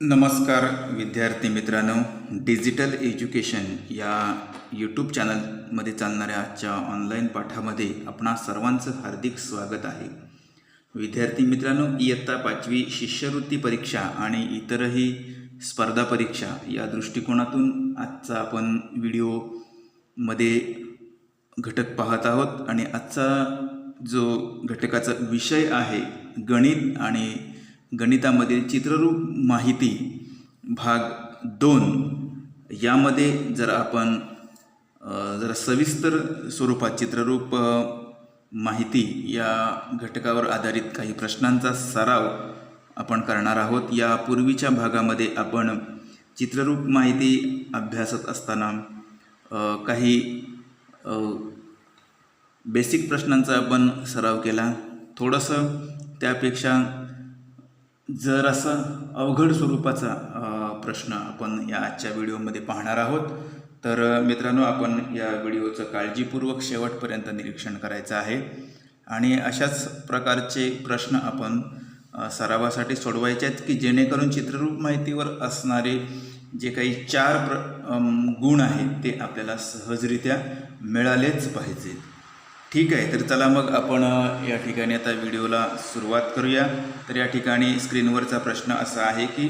नमस्कार विद्यार्थी मित्रांनो. डिजिटल एज्युकेशन या यूट्यूब चॅनलमध्ये चालणाऱ्या आजच्या ऑनलाईन पाठामध्ये आपणा सर्वांचं हार्दिक स्वागत आहे. विद्यार्थी मित्रांनो इयत्ता पाचवी शिष्यवृत्ती परीक्षा आणि इतरही स्पर्धा परीक्षा या दृष्टिकोनातून आजचा आपण व्हिडिओमध्ये घटक पाहत आहोत. आणि आजचा जो घटकाचा विषय आहे गणित आणि गणितामधील चित्ररूप माहिती भाग दोन. यामध्ये जर आपण जरा सविस्तर स्वरूपात चित्ररूप माहिती या घटकावर आधारित काही प्रश्नांचा सराव आपण करणार आहोत. या पूर्वीच्या भागामध्ये आपण चित्ररूप माहिती अभ्यासत असताना काही बेसिक प्रश्नांचा आपण सराव केला. थोडंसं त्यापेक्षा जर असं अवघड स्वरूपाचा प्रश्न आपण या आजच्या व्हिडिओमध्ये पाहणार आहोत तर मित्रांनो आपण या व्हिडिओचं काळजीपूर्वक शेवटपर्यंत निरीक्षण करायचं आहे. आणि अशाच प्रकारचे प्रश्न आपण सरावासाठी सोडवायचे आहेत की जेणेकरून चित्ररूप माहितीवर असणारे जे काही चार प्र गुण आहेत ते आपल्याला सहजरित्या मिळालेच पाहिजेत. ठीक आहे तर चला मग आपण या ठिकाणी आता व्हिडिओला सुरुवात करूया. तर या ठिकाणी स्क्रीनवरचा प्रश्न असा आहे की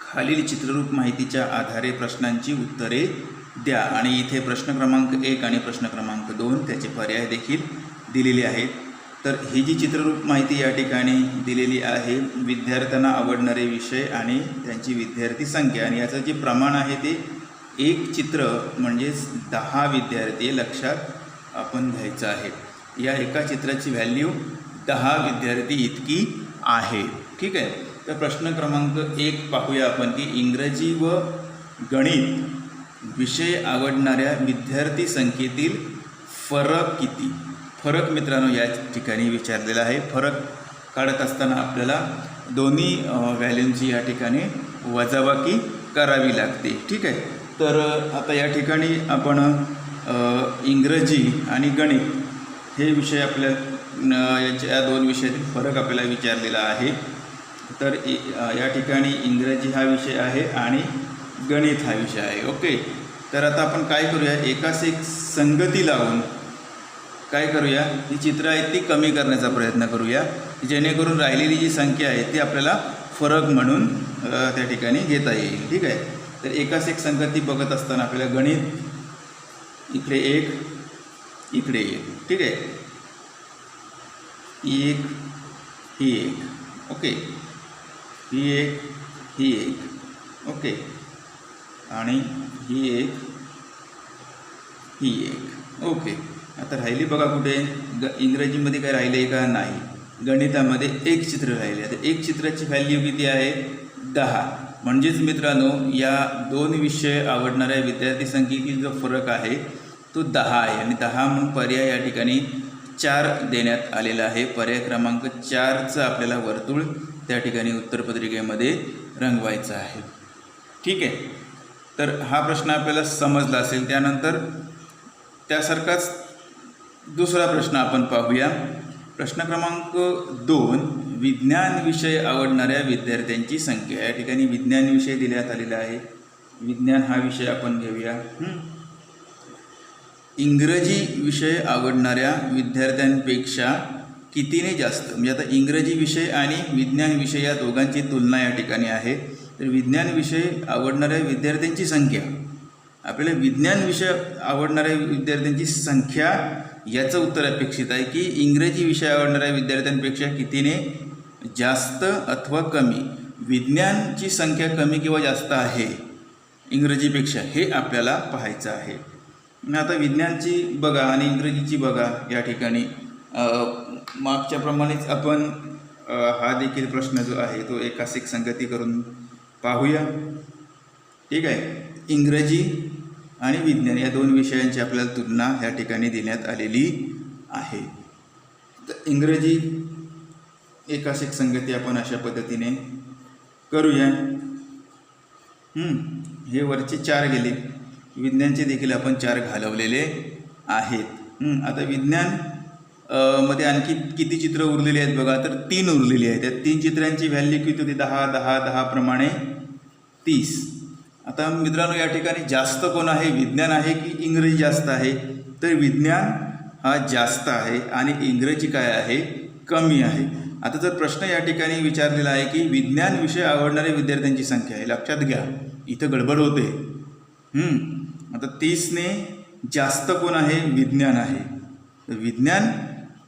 खालील चित्ररूप माहितीच्या आधारे प्रश्नांची उत्तरे द्या. आणि इथे प्रश्न क्रमांक एक आणि प्रश्न क्रमांक दोन त्याचे पर्याय देखील दिलेले आहेत. तर ही जी चित्ररूप माहिती या ठिकाणी दिलेली आहे विद्यार्थ्यांना आवडणारे विषय आणि त्यांची विद्यार्थी संख्या. आणि याचं जे प्रमाण आहे ते एक चित्र म्हणजेच दहा विद्यार्थी लक्षात आपण घ्यायचं आहे. या एका चित्राची व्हॅल्यू दहा विद्यार्थी इतकी आहे. ठीक आहे? तर प्रश्न क्रमांक एक पाहूया आपण की इंग्रजी व गणित विषय आवडणाऱ्या विद्यार्थी संख्येतील फरक किती? फरक मित्रांनो या ठिकाणी विचारलेला आहे. फरक काढत असताना आपल्याला दोन्ही व्हॅल्यूंची या ठिकाणी वजाबाकी करावी लागते. ठीक आहे? तर आता या ठिकाणी आपण इंग्रजी आणि गणित हे विषय आपल्या याच्या या दोन विषयातील फरक आपल्याला विचारलेला आहे. तर या ठिकाणी इंग्रजी हा विषय आहे आणि गणित हा विषय आहे. ओके? तर आता आपण काय करूया? एकाच एक संगती लावून काय करूया? ही चित्र आहेत ती कमी करण्याचा प्रयत्न करूया. जेणेकरून राहिलेली जी संख्या आहे ती आपल्याला फरक म्हणून त्या ठिकाणी घेता येईल. ठीक आहे? तर एकाच एक संगती बघत असताना आपल्याला गणित इकडे एक इकडे एक ठीक आहे? एक ही एक ओके? ही एक ही एक ओके? आणि ही एक ही एक ओके? आता राहिली बघा कुठे? ग इंग्रजीमध्ये काय राहिले आहे का? नाही. गणितामध्ये एक चित्र राहिले. आता एक चित्राची व्हॅल्यू किती आहे? दहा. म्हणजेच मित्रांनो या दोन विषय आवडणाऱ्या विद्यार्थी संख्येतील जो फरक आहे तो दहा आहे आणि दहा म्हणून पर्याय या ठिकाणी चार देण्यात आलेला आहे. पर्याय क्रमांक चारचं आपल्याला वर्तुळ त्या ठिकाणी उत्तरपत्रिकेमध्ये रंगवायचं आहे. ठीक आहे. तर हा प्रश्न आपल्याला समजला असेल. त्यानंतर त्यासारखाच दुसरा प्रश्न आपण पाहूया. प्रश्न क्रमांक दोन विज्ञान विषय आवडणाऱ्या विद्यार्थ्यांची संख्या. या ठिकाणी विज्ञान विषय देण्यात आलेला आहे. विज्ञान हा विषय आपण घेऊया. इंग्रजी विषय आवडणाऱ्या विद्यार्थ्यांपेक्षा कितीने जास्त? म्हणजे आता इंग्रजी विषय आणि विज्ञान विषय या दोघांची तुलना या ठिकाणी आहे. तर विज्ञान विषय आवडणाऱ्या विद्यार्थ्यांची संख्या. आपल्याला विज्ञान विषय आवडणाऱ्या विद्यार्थ्यांची संख्या याचं उत्तर अपेक्षित आहे की इंग्रजी विषय आवडणाऱ्या विद्यार्थ्यांपेक्षा कितीने जास्त अथवा कमी? विज्ञानची संख्या कमी किंवा जास्त आहे इंग्रजीपेक्षा हे आपल्याला पाहायचं आहे. आता विज्ञानची बघा आणि इंग्रजीची बघा या ठिकाणी. मागच्याप्रमाणेच आपण हा देखील प्रश्न जो आहे तो एकासिक संगती करून पाहूया. ठीक आहे? इंग्रजी आणि विज्ञान या दोन विषयांची आपल्याला तुलना या ठिकाणी देण्यात आलेली आहे. तर इंग्रजी एकासिक संगती आपण अशा पद्धतीने करूया. हे वरचे चार गेले. विज्ञानचे देखील आपण चार घालवलेले आहेत. आता विज्ञानमध्ये आणखी किती चित्र उरलेली आहेत बघा तर तीन उरलेली आहेत. त्या तीन चित्रांची व्हॅल्यू किती होती? दहा दहा दहा प्रमाणे तीस. आता मित्रांनो या ठिकाणी जास्त कोण आहे? विज्ञान आहे की इंग्रजी जास्त आहे? तर विज्ञान हा जास्त आहे आणि इंग्रजी काय आहे? कमी आहे. आता जर प्रश्न या ठिकाणी विचारलेला आहे की विज्ञान विषय आवडणाऱ्या विद्यार्थ्यांची संख्या आहे लक्षात घ्या. इथं गडबड होते. आता तीसने जास्त कोण आहे? विज्ञान आहे. तर विज्ञान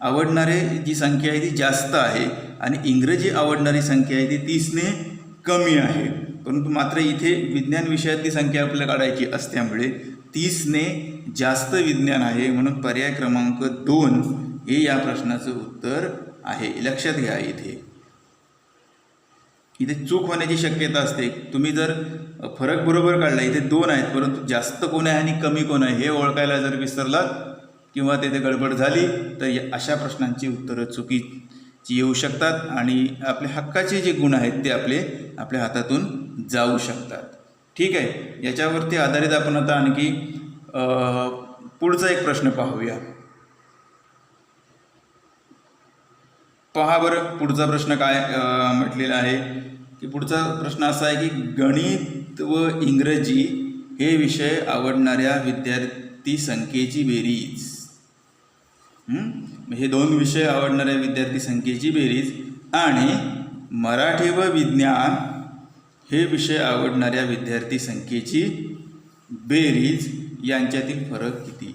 आवडणारे जी संख्या आहे ती जास्त आहे आणि इंग्रजी आवडणारी संख्या आहे ती तीसने कमी आहे. परंतु मात्र इथे विज्ञान विषयातली संख्या आपल्याला काढायची असल्यामुळे तीसने जास्त विज्ञान आहे म्हणून पर्याय क्रमांक दोन हे या प्रश्नाचं उत्तर आहे. लक्षात घ्या इथे. इथे चूक होण्याची शक्यता असते. तुम्ही जर फरक बरोबर काढला इथे दोन आहेत परंतु जास्त कोण आहे आणि कमी कोण आहे हे ओळखायला जर विसरलात किंवा तेथे गडबड झाली तर या- अशा प्रश्नांची उत्तरं चुकीची येऊ शकतात आणि आपल्या हक्काचे जे गुण आहेत ते आपले आपल्या हातातून जाऊ शकतात. ठीक आहे? याच्यावरती आधारित आपण आता आणखी पुढचा एक प्रश्न पाहूया. पहा बरं पुढचा प्रश्न काय म्हटलेला आहे. की पुढचा प्रश्न असा आहे की गणित व इंग्रजी हे विषय आवडणाऱ्या विद्यार्थी संख्येची बेरीज. हे दोन विषय आवडणाऱ्या विद्यार्थी संख्येची बेरीज आणि मराठी व विज्ञान हे विषय आवडणाऱ्या विद्यार्थी संख्येची बेरीज यांच्यातील फरक किती?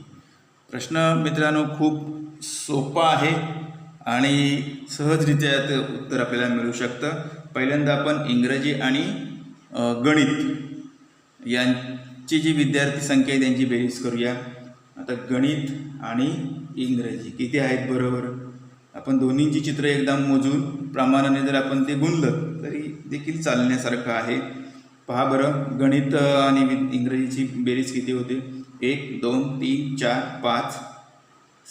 प्रश्न मित्रांनो खूप सोपा आहे. आणि सहजरित्या ते उत्तर आपल्याला मिळू शकतं. पहिल्यांदा आपण इंग्रजी आणि गणित यांची जी विद्यार्थी संख्या आहे त्यांची बेरीज करूया. आता गणित आणि इंग्रजी किती आहेत बरोबर? आपण दोन्हींची चित्र एकदा मोजून प्रमाणाने जर आपण ते गुणलं तरी देखील चालण्यासारखं आहे. पहा बरं गणित आणि वि- इंग्रजीची बेरीज किती होते? एक दोन तीन चार पाच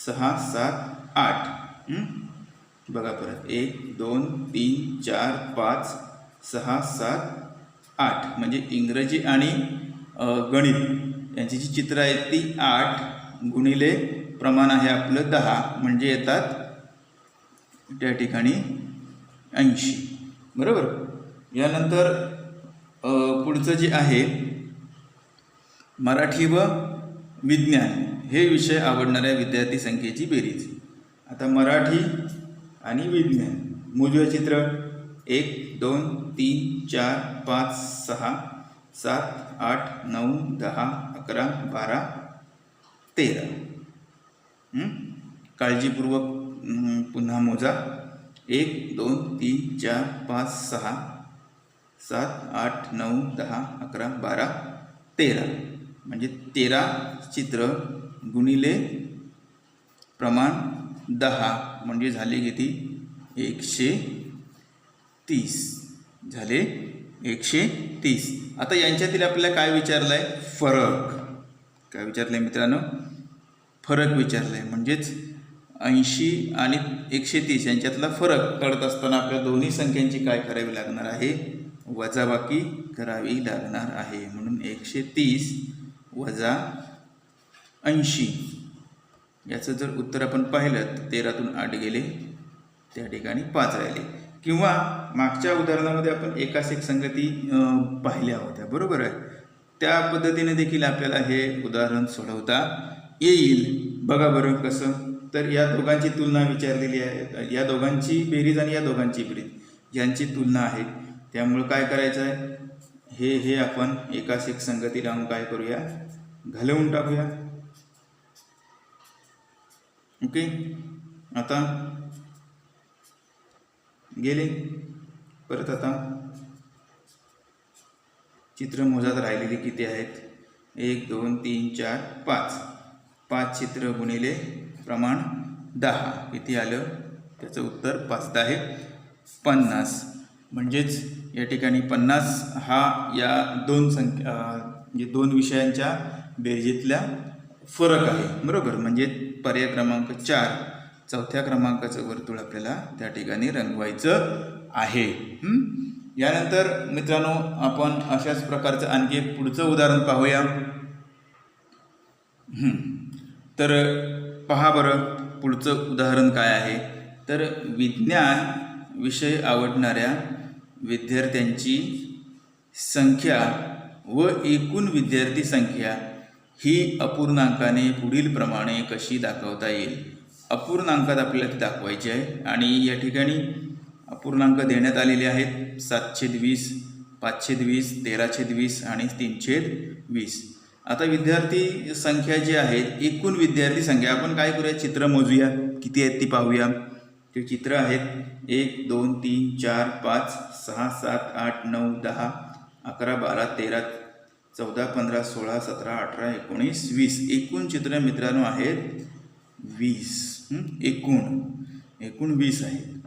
सहा सात आठ. बघा परत. एक दोन तीन चार पाच सहा सात आठ. म्हणजे इंग्रजी आणि गणित. यांची जी चित्र आहेत ती आठ गुणिले प्रमाण आहे आपलं दहा. म्हणजे येतात त्या ठिकाणी ऐंशी. बरोबर? यानंतर पुढचं जे आहे मराठी व विज्ञान. हे विषय आवडणाऱ्या विद्यार्थी संख्येची बेरीज. आता मराठी आणि विज्ञान. मोजूया चित्र. एक दोन तीन चार पाच सहा सात आठ नऊ दहा अकरा बारा तेरा. काळजीपूर्वक पुन्हा मोजा. एक दोन तीन चार पाच सहा सात आठ नऊ दहा अकरा बारा तेरा. म्हणजे तेरा चित्र गुणिले प्रमाण दहा म्हणजे झाले किती? एकशे तीस. झाले एकशे तीस. आता यांच्यातील आपल्याला काय विचारलं आहे फरक. काय विचारलं आहे मित्रांनो? फरक विचारला आहे म्हणजेच ऐंशी आणि एकशे तीस यांच्यातला फरक कळत असताना आपल्या दोन्ही संख्यांची काय करावी लागणार आहे? वजाबाकी करावी लागणार आहे. म्हणून एकशे तीस वजा ऐंशी. याचं जर उत्तर आपण पाहिलं तर तेरातून आठ गेले त्या ठिकाणी पाच राहिले. किंवा मागच्या उदाहरणामध्ये आपण एकास एक संगती पाहिल्या होत्या. बरोबर आहे? त्या पद्धतीने देखील आपल्याला हे उदाहरण सोडवता येईल. बघा बरं कसं. तर या दोघांची तुलना विचारलेली आहे. या दोघांची बेरीज आणि या दोघांची बेरीज यांची तुलना आहे. त्यामुळं काय करायचं आहे? हे हे आपण एकास एक संगती लावून काय करूया? घालवून टाकूया. ओके? आता? गेले? परत आता? चित्र मोजात राहिलेली किती आहेत? एक दोन तीन चार पाच. पाच चित्र गुणिले प्रमाण दहा. किती आलं? त्याचं उत्तर पाच दहा आहे. पन्नास. म्हणजेच या ठिकाणी पन्नास हा या दोन संख्या म्हणजे दोन विषयांच्या बेरजेतल्या फरक आहे. बरोबर? म्हणजे पर्याय क्रमांक चार चौथ्या क्रमांकाचं वर्तुळ आपल्याला त्या ठिकाणी रंगवायचं आहे. यानंतर मित्रांनो आपण अशाच प्रकारचं आणखी एक पुढचं उदाहरण पाहूया. तर पहा बरं पुढचं उदाहरण काय आहे? तर विज्ञान विषय आवडणाऱ्या विद्यार्थ्यांची संख्या व एकूण विद्यार्थी संख्या ही अपूर्णांकाने पुढील प्रमाणे कशी दाखवता येईल? अपूर्णांकात आपल्याला ती दाखवायची आहे. आणि या ठिकाणी अपूर्णांक देण्यात आलेले आहेत. सातशे वीस पाचशे वीस तेराशे वीस आणि तीनशे वीस. आता विद्यार्थी संख्या जी आहेत एकूण विद्यार्थी संख्या. आपण काय करूया? चित्र मोजूया. किती आहेत ती पाहूया. ते चित्र आहेत एक दोन तीन चार पाच सहा सात आठ नऊ दहा अकरा बारा तेरा चौदा पंधरा सोळा सतरा अठरा एकोणीस वीस. एकूण चित्र मित्रांनो आहेत वीस. एकूण. एकूण वीस आहेत.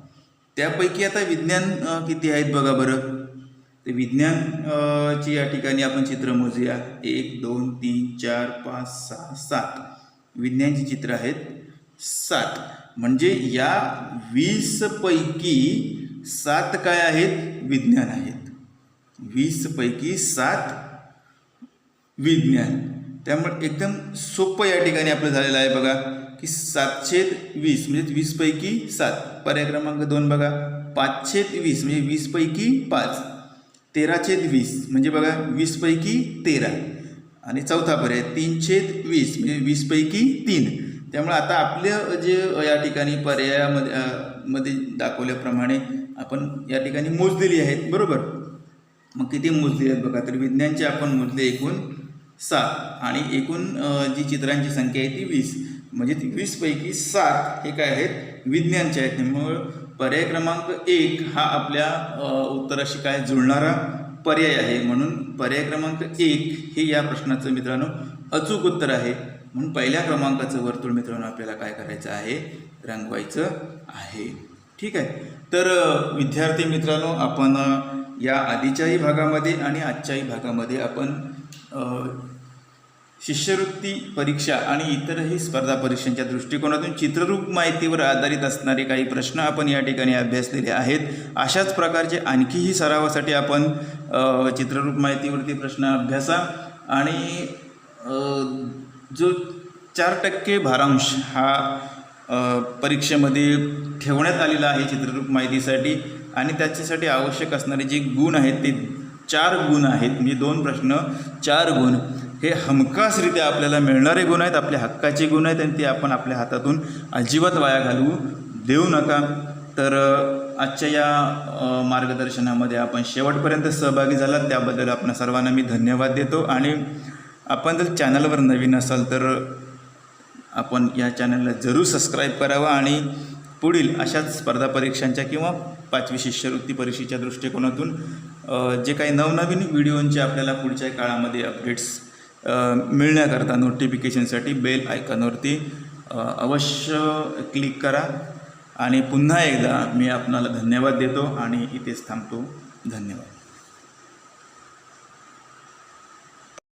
त्यापैकी आता विज्ञान किती आहेत बघा बरं. ते विज्ञान ची या ठिकाणी आपण चित्र मोजूया. एक दोन तीन चार पाच सहा सात. विज्ञानची चित्र आहेत सात. म्हणजे या वीसपैकी सात काय आहेत? विज्ञान आहेत. वीसपैकी सात विज्ञान. त्यामुळे एकदम सोपं या ठिकाणी आपलं झालेलं आहे बघा की सातशे वीस म्हणजे वीसपैकी सात. पर्याय क्रमांक दोन बघा. पाचशे वीस म्हणजे वीसपैकी पाच. तेराशे वीस म्हणजे बघा वीसपैकी तेरा. आणि चौथा पर्याय तीनशे वीस म्हणजे वीसपैकी तीन. त्यामुळे आता आपलं जे या ठिकाणी पर्यायामध्ये मध्ये दाखवल्याप्रमाणे आपण या ठिकाणी मोजलेली आहेत बरोबर? मग किती मोजलेली आहेत बघा तर विज्ञानचे आपण मोजले एकूण सात. आणि एकूण जी चित्रांची संख्या आहे ती वीस. म्हणजे ती वीसपैकी सात हे काय आहेत? विज्ञानचे आहेत. त्यामुळं पर्याय क्रमांक एक हा आपल्या उत्तराशी काय जुळणारा पर्याय आहे. म्हणून पर्याय क्रमांक एक हे या प्रश्नाचं मित्रांनो अचूक उत्तर आहे. म्हणून पहिल्या क्रमांकाचं वर्तुळ मित्रांनो आपल्याला काय करायचं आहे? रंगवायचं आहे. ठीक आहे? तर विद्यार्थी मित्रांनो आपण या आधीच्याही भागामध्ये आणि आजच्याही भागामध्ये आपण शिष्यवृत्ती परीक्षा आणि इतरही स्पर्धा परीक्षांच्या दृष्टिकोनातून चित्ररूप माहितीवर आधारित असणारे काही प्रश्न आपण या ठिकाणी अभ्यासलेले आहेत. अशाच प्रकारचे आणखीही सरावासाठी आपण चित्ररूप माहितीवरती प्रश्न अभ्यासा आणि जो चार टक्के भारांश हा परीक्षेमध्ये ठेवण्यात आलेला आहे चित्ररूप माहितीसाठी आणि त्याच्यासाठी आवश्यक असणारे जे गुण आहेत ते चार गुण आहेत. म्हणजे दोन प्रश्न चार गुण. हे हमखासरित्या आपल्याला मिळणारे गुण आहेत आपल्या हक्काचे गुण आहेत आणि ते आपण आपल्या हातातून अजिबात वाया घालवू देऊ नका. तर आजच्या या मार्गदर्शनामध्ये आपण शेवटपर्यंत सहभागी झालात. त्याबद्दल आपण सर्वांना मी धन्यवाद देतो. आणि आपण जर चॅनलवर नवीन असाल तर आपण या चॅनलला जरूर सबस्क्राईब करावं. आणि पुढील अशाच स्पर्धा परीक्षांच्या किंवा पाचवी शिष्यवृत्ती परीक्षेच्या दृष्टिकोनातून जे काही नवनवीन व्हिडिओंचे आपल्याला पुढच्या काळामध्ये अपडेट्स मिळण्याकरता नोटिफिकेशनसाठी बेल आयकॉनवरती अवश्य क्लिक करा. आणि पुन्हा एकदा मी आपणाला धन्यवाद देतो आणि इथेच थांबतो. धन्यवाद.